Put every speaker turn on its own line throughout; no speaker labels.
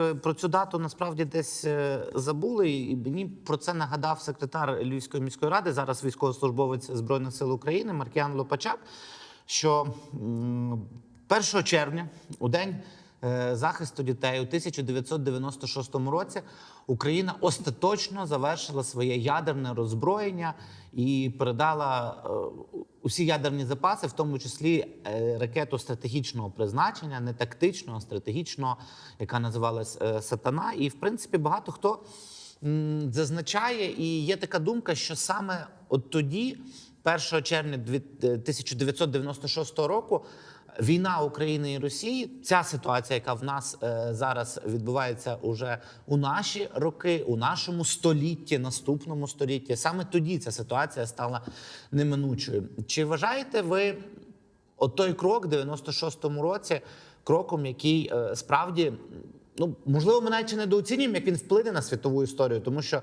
Е, Про цю дату насправді десь е, забули, і мені про це нагадав секретар Львівської міської ради, зараз військовослужбовець Збройних сил України Маркіан Лопачак, що м, 1 червня, у день захисту дітей у 1996 році, Україна остаточно завершила своє ядерне роззброєння і передала е, усі ядерні запаси, в тому числі е, ракету стратегічного призначення, не тактичного, а стратегічного, яка називалась е, Сатана. І в принципі багато хто зазначає, і є така думка, що саме от тоді, 1 червня дві- е, 1996 року. Війна України і Росії, ця ситуація, яка в нас е, зараз відбувається уже у наші роки, у нашому столітті, наступному столітті, саме тоді ця ситуація стала неминучою. Чи вважаєте ви от той крок в 96-му році кроком, який е, справді ну можливо, ми навіть недооцінюємо, як він вплине на світову історію, тому що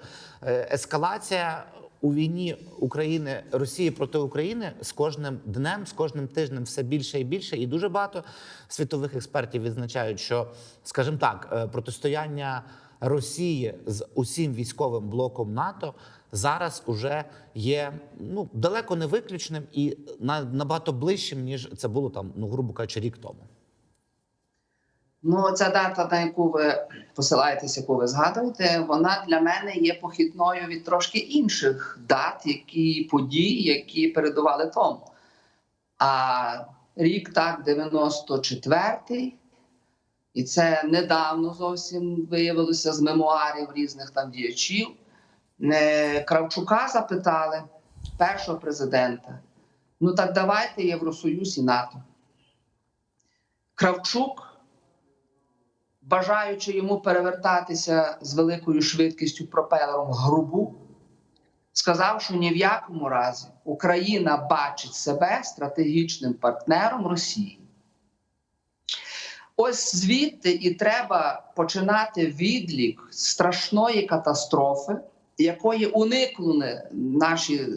ескалація у війні України Росії проти України з кожним днем, з кожним тижнем все більше і більше, і дуже багато світових експертів відзначають, що, скажімо так, е, протистояння Росії з усім військовим блоком НАТО зараз уже є ну далеко не виключним і на- набагато ближчим ніж це було там, ну грубо кажучи, рік тому.
Ну, ця дата, на яку ви посилаєтесь, яку ви згадуєте, вона для мене є похідною від трошки інших дат, які події, які передували тому. А рік так, 94-й, і це недавно зовсім виявилося з мемуарів різних там діячів. Кравчука запитали першого президента: ну так давайте Євросоюз і НАТО. Кравчук бажаючи йому перевертатися з великою швидкістю пропелером в грубу, сказав, що ні в якому разі Україна бачить себе стратегічним партнером Росії. Ось звідти і треба починати відлік страшної катастрофи, якої уникнули наші,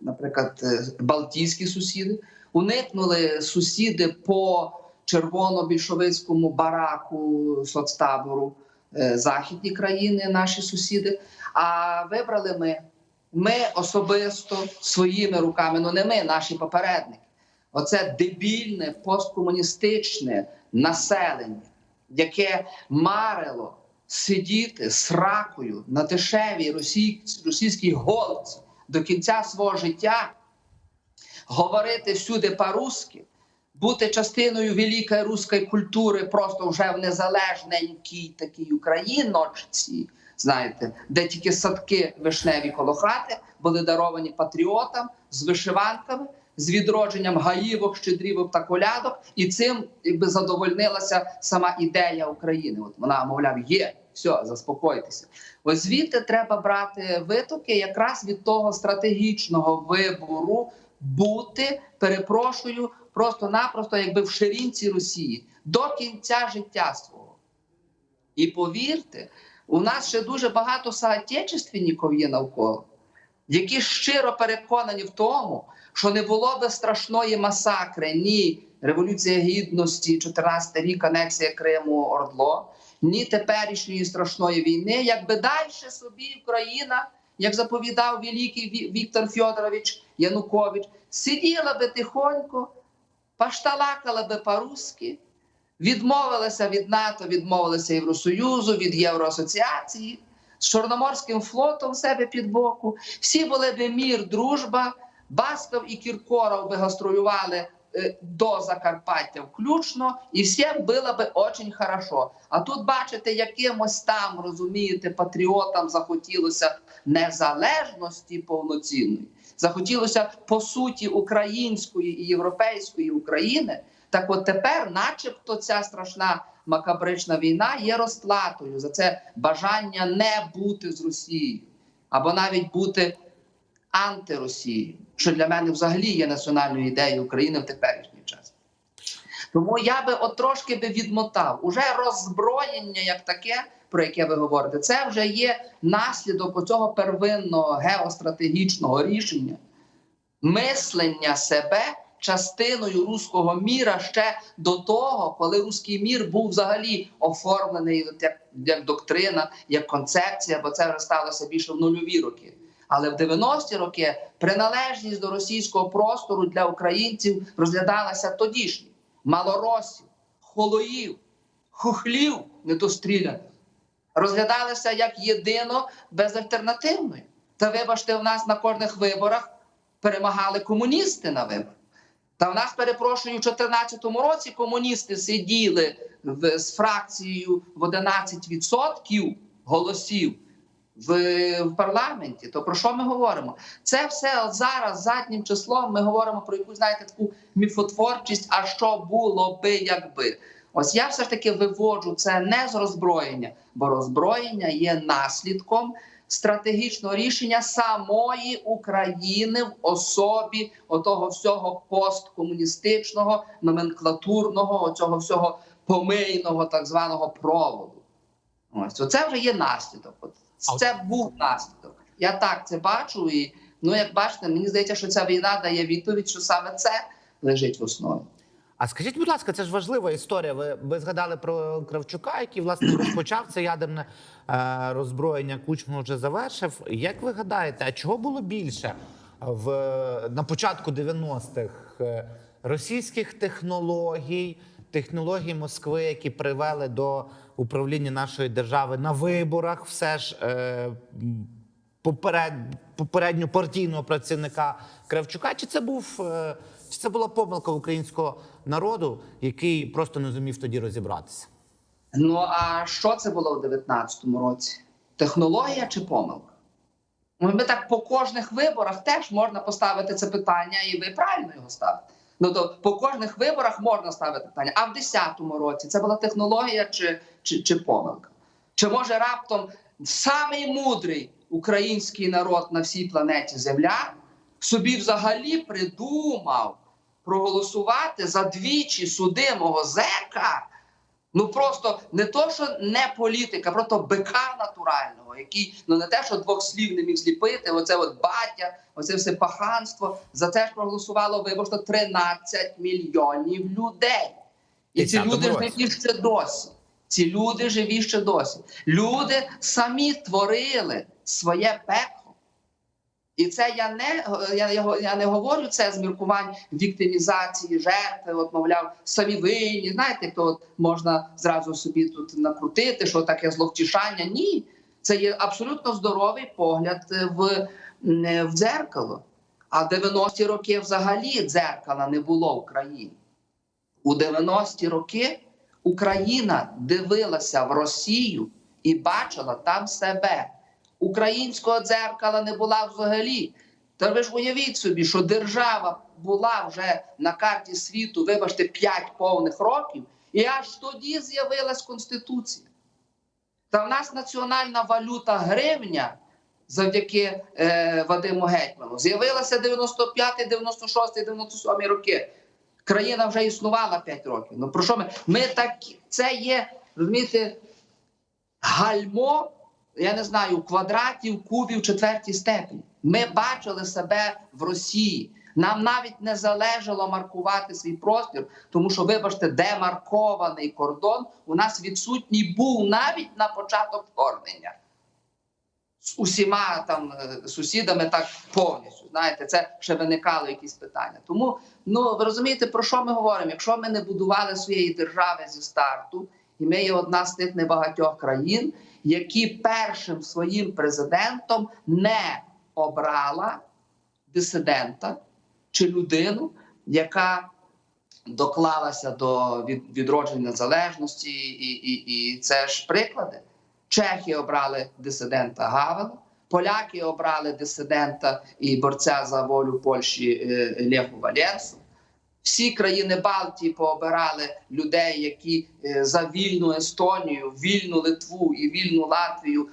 наприклад, е, балтійські сусіди, уникнули сусіди по червоно-більшовицькому бараку соцтабору е, західні країни, наші сусіди. А вибрали ми. Ми особисто своїми руками, ну не ми, наші попередники. Оце дебільне посткомуністичне населення, яке марило сидіти з ракою на дешевій росій, російській голці до кінця свого життя, говорити всюди по-русски, бути частиною великої руської культури, просто вже в незалежненькій такій Україночці, знаєте, де тільки садки вишневі коло хати були даровані патріотам з вишиванками, з відродженням гаївок, щедрівок та колядок, і цим якби задовольнилася сама ідея України. От вона, мовляв, є. Все, заспокойтеся. Ось звідти треба брати витоки якраз від того стратегічного вибору бути, перепрошую, просто-напросто, якби в ширинці Росії до кінця життя свого. І повірте, у нас ще дуже багато соотечественників є навколо, які щиро переконані в тому, що не було би страшної масакри, ні Революція Гідності, 14 рік, анексія Криму, Ордло, ні теперішньої страшної війни, якби далі собі Україна, як заповідав великий Віктор Фьодорович Янукович, сиділа би тихонько, пашталакала би по-русски, відмовилася від НАТО, відмовилася Євросоюзу, від Євроасоціації, з Чорноморським флотом себе під боку. Всі були би мір, дружба. Басков і Кіркоров би гастролювали е, до Закарпаття включно, і всім було би очень хорошо. А тут, бачите, якимось там, розумієте, патріотам захотілося незалежності повноцінної, захотілося по суті української і європейської України. Так от тепер, начебто, ця страшна макабрична війна є розплатою за це бажання не бути з Росією, або навіть бути антиросією, що для мене взагалі є національною ідеєю України в теперішній час. Тому я би от трошки би відмотав уже роззброєння, як таке, про яке ви говорите, це вже є наслідок цього первинного геостратегічного рішення мислення себе частиною руського міра ще до того, коли руський мір був взагалі оформлений як, як доктрина, як концепція, бо це вже сталося більше в нульові роки. Але в 90-ті роки приналежність до російського простору для українців розглядалася тодішньо. малоросів, холоїв, хухлів недостріляних розглядалися як єдино безальтернативною. Та вибачте, в нас на кожних виборах перемагали комуністи на виборах. Та в нас, перепрошую, у 2014 році комуністи сиділи в, з фракцією в 11% голосів в, в парламенті. То про що ми говоримо? Це все зараз заднім числом ми говоримо про якусь, знаєте, таку міфотворчість, а що було би, якби. Ось я все ж таки виводжу це не з роззброєння, бо роззброєння є наслідком стратегічного рішення самої України в особі отого всього посткомуністичного, номенклатурного, цього всього помийного так званого проводу. Ось це вже є наслідок. От- це був наслідок. Я так це бачу, і ну як бачите, мені здається, що ця війна дає відповідь, що саме це лежить в основі.
А скажіть, будь ласка, це ж важлива історія. Ви, ви згадали про Кравчука, який власне розпочав це ядерне е, роззброєння. Кучму вже завершив. Як ви гадаєте, а чого було більше в на початку 90-х Е, російських технологій, технологій Москви, які привели до управління нашої держави на виборах, все ж е, поперед, попередньо партійного працівника Кравчука? Чи це був е, чи це була помилка українського народу, який просто не зумів тоді розібратися?
Ну а що це було у 19-му році? Технологія чи помилка? Ну, Ми так по кожних виборах теж можна поставити це питання, і ви правильно його ставите. Ну то по кожних виборах можна ставити питання. А в 10-му році це була технологія чи, чи, чи помилка? Чи може раптом самий мудрий український народ на всій планеті Земля собі взагалі придумав проголосувати за двічі судимого зека? Ну просто не то, що не політика, просто бика натурального, який ну не те, що двох слів не міг зліпити. Оце от батя, оце все паханство. За це ж проголосувало виборно 13 мільйонів людей. І ці люди живі ще досі. Ці люди живі ще досі. Люди самі творили своє пекло. І це я не я, я, не говорю це з міркувань віктимізації, жертви, от мовляв, самі винні. Знаєте, то от можна зразу собі тут накрутити, що таке зловтішання. Ні, це є абсолютно здоровий погляд е, в, е, в дзеркало. А 90-ті роки взагалі дзеркала не було в країні. У 90-ті роки Україна дивилася в Росію і бачила там себе. Українського дзеркала не була взагалі. Та ви ж уявіть собі, що держава була вже на карті світу, вибачте, 5 повних років, і аж тоді з'явилась Конституція. Та в нас національна валюта гривня завдяки е, Вадиму Гетьману з'явилася 95, 96, 97 роки. Країна вже існувала 5 років. Ну про що ми? Ми так це є, розумієте, гальмо, я не знаю, квадратів, кубів четвертій степені. Ми бачили себе в Росії. Нам навіть не залежало маркувати свій простір, тому що, вибачте, демаркований кордон у нас відсутній був навіть на початок вторгнення. З усіма там е, сусідами так повністю. Знаєте, це ще виникало якісь питання. Тому ну ви розумієте, про що ми говоримо? Якщо ми не будували своєї держави зі старту, і ми є одна з тих небагатьох країн, які першим своїм президентом не обрала дисидента чи людину, яка доклалася до відродження незалежності, і, і, і це ж приклади. Чехи обрали дисидента Гавела, поляки обрали дисидента і борця за волю Польщі е, Леху Валенсу. Всі країни Балтії пообирали людей, які е, за вільну Естонію, вільну Литву і вільну Латвію.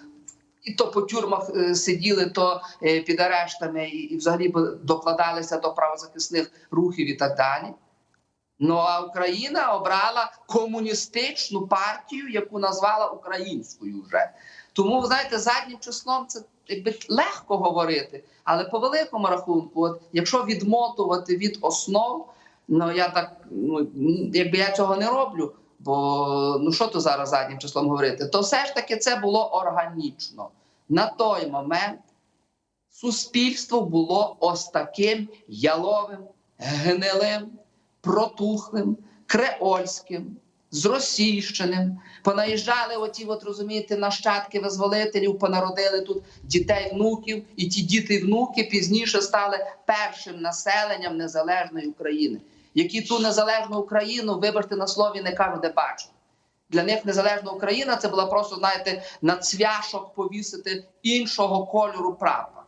І то по тюрмах е, сиділи, то е, під арештами, і, і взагалі докладалися до правозахисних рухів і так далі. Ну а Україна обрала комуністичну партію, яку назвала українською вже. Тому, ви знаєте, заднім числом це якби легко говорити, але по великому рахунку, от, якщо відмотувати від основ, ну я так ну якби я цього не роблю. Бо ну що то зараз заднім числом говорити? То все ж таки це було органічно. На той момент суспільство було ось таким яловим, гнилим, протухлим, креольським, зросійщеним. Понаїжджали оті, от розумієте, нащадки визволителів, понародили тут дітей, внуків, і ті діти внуки пізніше стали першим населенням незалежної України, які ту незалежну Україну, вибачте на слові, не кажу, де бачили. Для них незалежна Україна це була просто, знаєте, на цвяшок повісити іншого кольору прапор.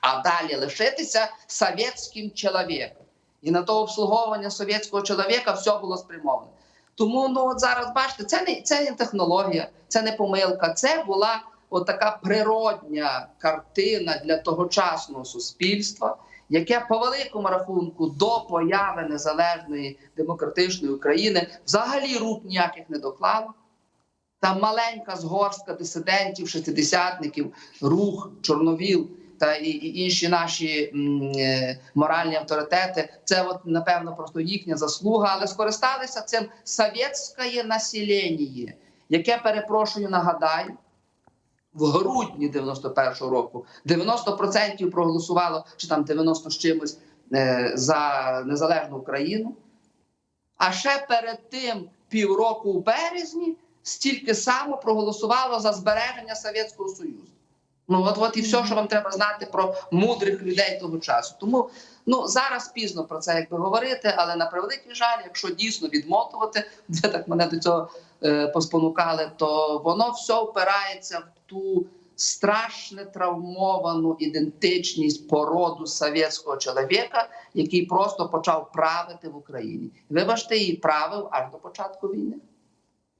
А далі лишитися совєтським чоловіком. І на то обслуговування совєтського чоловіка все було спрямоване. Тому ну от зараз бачите, це не це не технологія, це не помилка. Це була от така природня картина для тогочасного суспільства, яке по великому рахунку до появи незалежної демократичної України взагалі рук ніяких не доклало. Там маленька згорстка дисидентів, шестидесятників, рух, чорновіл та і, і інші наші м, е, моральні авторитети. Це от напевно просто їхня заслуга, але скористалися цим совєтське населення, яке перепрошую, нагадаю. В грудні 91-го року 90% проголосувало, чи там 90 з чимось е, за незалежну Україну. А ще перед тим півроку у березні стільки само проголосувало за збереження Совєтського Союзу. Ну от, от і все, що вам треба знати про мудрих людей того часу. Тому ну зараз пізно про це якби говорити, але на превеликий жаль, якщо дійсно відмотувати, де так мене до цього е, поспонукали, то воно все впирається в ту страшно травмовану ідентичність породу совєтського чоловіка, який просто почав правити в Україні. Вибачте, і правив аж до початку війни.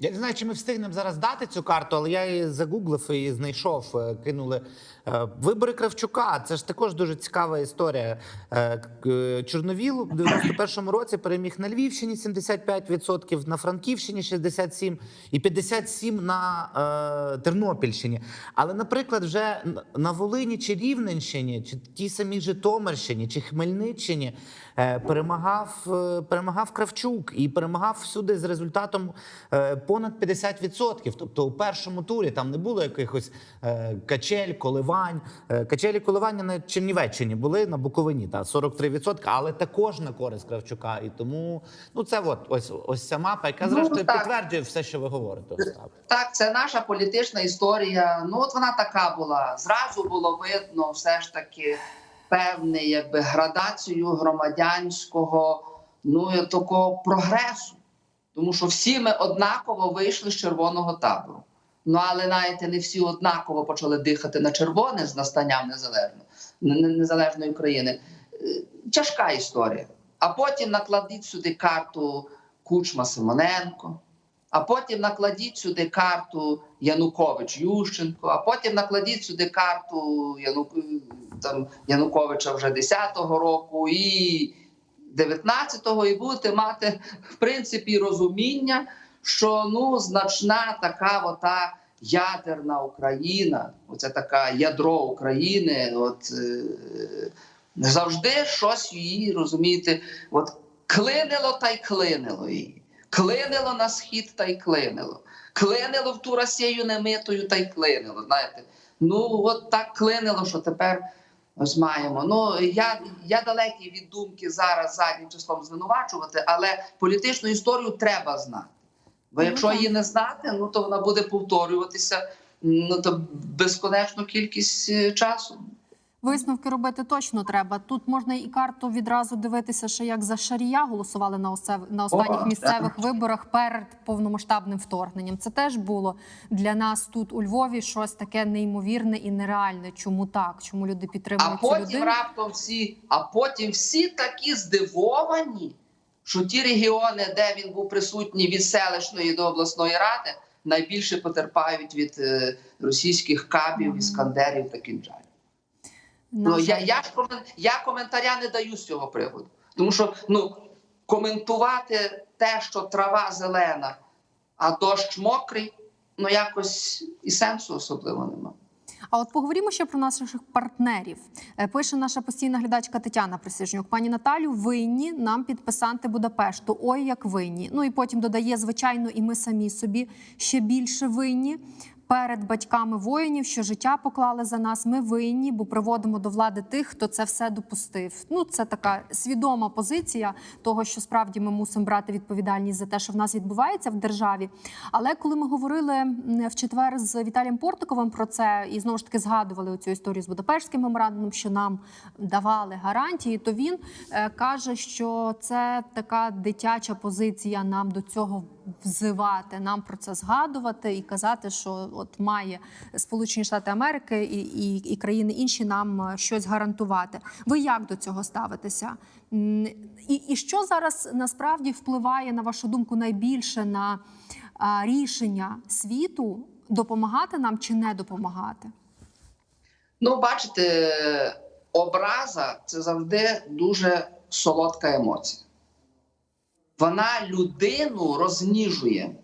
Я не знаю, чи ми встигнемо зараз дати цю карту, але я її загуглив і знайшов. е, Кинули Е, вибори Кравчука. Це ж також дуже цікава історія. Е, Чорновіл в 91-му році переміг на Львівщині 75%, на Франківщині 67% і 57% на Тернопільщині. Але, наприклад, вже на Волині чи Рівненщині, чи тій самій Житомирщині, чи Хмельниччині перемагав, перемагав Кравчук і перемагав всюди з результатом понад 50%. Тобто у першому турі там не було якихось е, качель, коливань. Е, Качелі коливання на Чернівеччині були на Буковині, та 43%, але також на користь Кравчука. І тому ну це от ось ось ця мапа, яка
Ну,
зрештою
так.
підтверджує все, що ви говорите. Остап.
Так, це наша політична історія. Ну, от вона така була. Зразу було видно, все ж таки, певний якби градацію громадянського, ну такого прогресу. Тому що всі ми однаково вийшли з червоного табору. Ну але знаєте, не всі однаково почали дихати на червоне з настанням незалежно, незалежної України. Е, Тяжка історія. А потім накладіть сюди карту Кучма Симоненко. А потім накладіть сюди карту Янукович Ющенко, а потім накладіть сюди карту Яну... там, Януковича вже 10-го року і 19-го, і будете мати в принципі розуміння, що ну значна така ота ядерна Україна, оце така ядро України, от е, завжди щось її розумієте, от клинило та й клинило її. Клинило на схід та й клинило. Клинило в ту Росію немитою та й клинило. Знаєте, ну от так клинило, що тепер ось маємо. Ну я, я далекий від думки зараз заднім числом звинувачувати, але політичну історію треба знати. Бо
Ну,
якщо її не знати, ну то вона буде повторюватися ну то безконечну кількість е, часу.
Висновки робити точно треба. Тут можна і карту відразу дивитися, що як за Шарія голосували на осев- на останніх
О,
місцевих виборах перед повномасштабним вторгненням. Це теж було для нас тут у Львові щось таке неймовірне і нереальне. Чому так? Чому люди
А
підтримують цю
потім
людину?
раптом всі, а потім всі такі здивовані, що ті регіони, де він був присутній від селищної до обласної ради, найбільше потерпають від е, російських кабів, іскандерів та кінжалів. Ну я, я ж я коментаря не даю з цього приводу, тому що ну коментувати те, що трава зелена, а дощ мокрий, ну якось і сенсу особливо немає.
А от поговоримо ще про наших партнерів. Е, Пише наша постійна глядачка Тетяна Присяжнюк. Пані Наталю, винні нам підписанти Будапешту. Ой, як винні. Ну і потім додає, звичайно, і ми самі собі ще більше винні. Перед батьками воїнів, що життя поклали за нас, ми винні, бо приводимо до влади тих, хто це все допустив. Ну це така свідома позиція того, що справді ми мусимо брати відповідальність за те, що в нас відбувається в державі. Але коли ми говорили в четвер з Віталієм Портиковим про це і знову ж таки згадували цю історію з Будапештським меморандумом, що нам давали гарантії, то він е, каже, що це така дитяча позиція нам до цього взивати, нам про це згадувати і казати, що от має Сполучені Штати Америки і, і, і країни інші нам е, щось гарантувати. Ви як до цього ставитеся? І, і що зараз насправді впливає на вашу думку найбільше на а, рішення світу допомагати нам чи не допомагати?
Ну, бачите, образа це завжди дуже солодка емоція. Вона людину розніжує.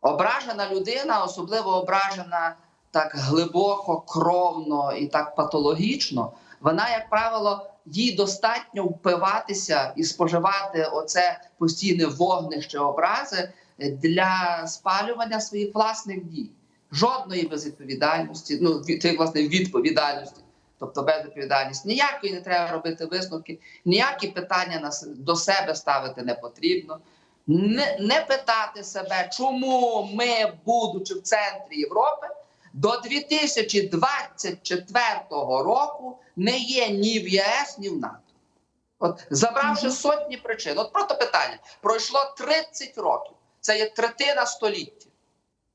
Ображена людина, особливо ображена так глибоко, кровно і так патологічно, вона, як правило, їй достатньо впиватися і споживати оце постійне вогнище образи для спалювання своїх власних дій. Жодної безвідповідальності, ну тих, власне відповідальності, тобто безвідповідальність. Ніякої не треба робити висновки, ніякі питання до себе ставити не потрібно. Не, не питати себе, чому ми, будучи в центрі Європи, до 2024 року не є ні в ЄС, ні в НАТО. От забравши сотні причин, от просто питання: пройшло 30 років. Це є третина століття.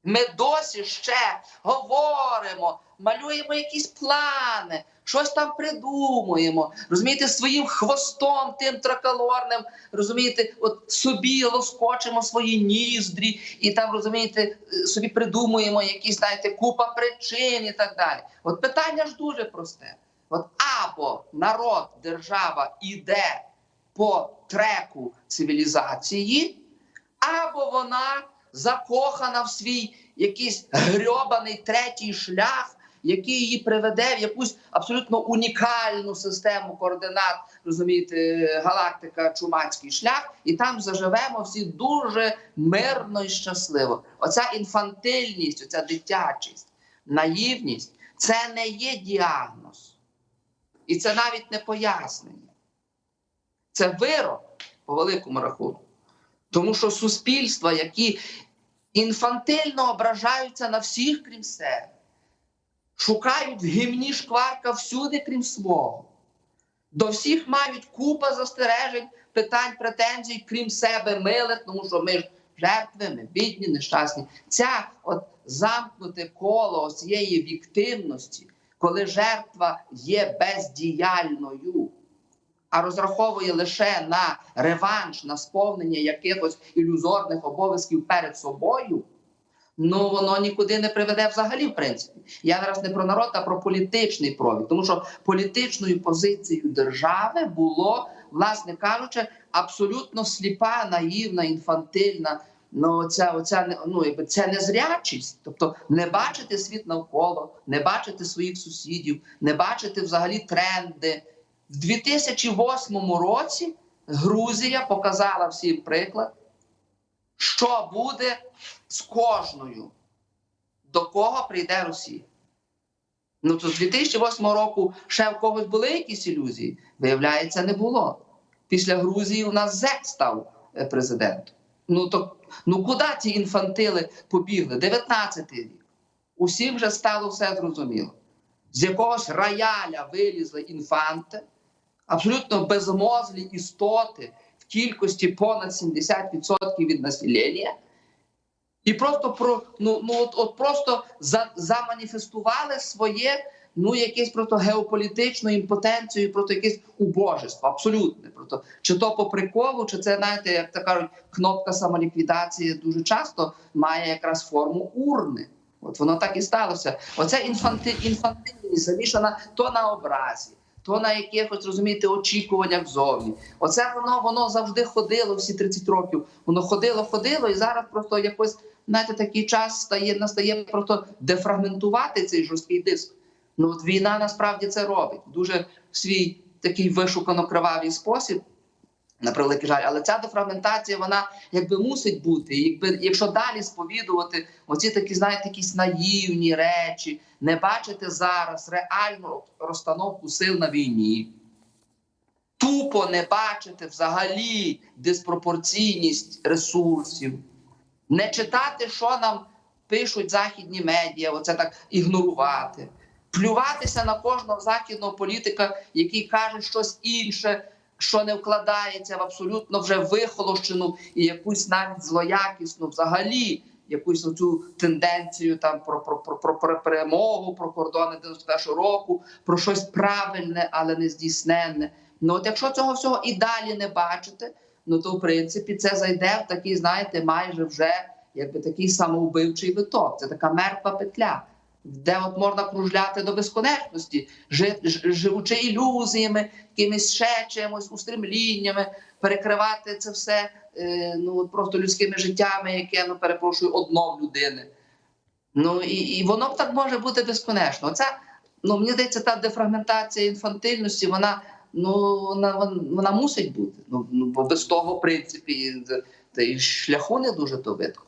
Ми досі ще говоримо, малюємо якісь плани, щось там придумуємо. Розумієте, своїм хвостом тим тракалорним, розумієте, от собі лоскочимо свої ніздрі, і там розумієте, е, собі придумуємо якісь, знаєте, купа причин і так далі. От питання ж дуже просте. От або народ, держава іде по треку цивілізації, або вона закохана в свій якийсь грьобаний третій шлях, який її приведе в якусь абсолютно унікальну систему координат, розумієте, галактика Чумацький шлях, і там заживемо всі дуже мирно і щасливо. Оця інфантильність, оця дитячість, наївність це не є діагноз. І це навіть не пояснення. Це вирок по великому рахунку. Тому що суспільства, які інфантильно ображаються на всіх, крім себе, шукають в гімні шкварка всюди, крім свого. До всіх мають купа застережень, питань, претензій, крім себе, милих, тому що ми ж жертви, ми бідні, нещасні. Ця от замкнуте коло цієї віктивності, коли жертва є бездіяльною а розраховує лише на реванш, на сповнення якихось ілюзорних обов'язків перед собою, ну воно нікуди не приведе взагалі, в принципі. Я зараз не про народ, а про політичний провід. Тому що політичною позицією держави було, власне кажучи, абсолютно сліпа, наївна, інфантильна. Ну, ця, оця, ну, якби це незрячість, тобто не бачити світ навколо, не бачити своїх сусідів, не бачити взагалі тренди. В 2008 році Грузія показала всім приклад, що буде з кожною, до кого прийде Росія. Ну то з 2008 року ще в когось були якісь ілюзії? Виявляється, не було. Після Грузії у нас ЗЕК став е, президентом. Ну то ну куди ці інфантили побігли? 19-й рік. Усім вже стало все зрозуміло. З якогось рояля вилізли інфанти, абсолютно безмозлі істоти в кількості понад 70% від населення. І просто про ну, ну от, от просто за, заманіфестували своє ну якесь просто геополітичну імпотенцію, просто якесь убожество, абсолютне. Просто чи то по приколу, чи це знаєте, як то кажуть, кнопка самоліквідації дуже часто має якраз форму урни. От воно так і сталося. Оця інфанти, інфантильність замішана то на образі, то на якихось розумієте очікуваннях зовні. Оце воно воно завжди ходило всі 30 років. Воно ходило, ходило, і зараз просто якось знаєте, такий час стає настає просто дефрагментувати цей жорсткий диск. Ну от війна насправді це робить дуже свій такий вишукано кривавий спосіб. На превеликий жаль, але ця дефрагментація вона якби мусить бути. Якби якщо далі сповідувати оці такі, знаєте, якісь наївні речі, не бачити зараз реальну розстановку сил на війні, тупо не бачити взагалі диспропорційність ресурсів, не читати, що нам пишуть західні медіа, оце так ігнорувати, плюватися на кожного західного політика, який каже щось інше що не вкладається в абсолютно вже вихолощену і якусь навіть злоякісну, взагалі якусь оцю тенденцію там про, про, про, про, про перемогу, про кордони 91 року, про щось правильне, але не здійсненне. Ну от якщо цього всього і далі не бачите, ну то в принципі це зайде в такий, знаєте, майже вже якби такий самоубивчий виток. Це така мертва петля. Де от можна кружляти до безконечності, живучи ілюзіями, якимись ще чимось, устремліннями, перекривати це все е, ну просто людськими життями, яке ну перепрошую одно в людини. Ну і, і воно б так може бути безконечно. Оця, ну мені здається, та дефрагментація інфантильності, вона ну вона, вона мусить бути. Ну, ну бо без того, в принципі, та й шляху не дуже то видко.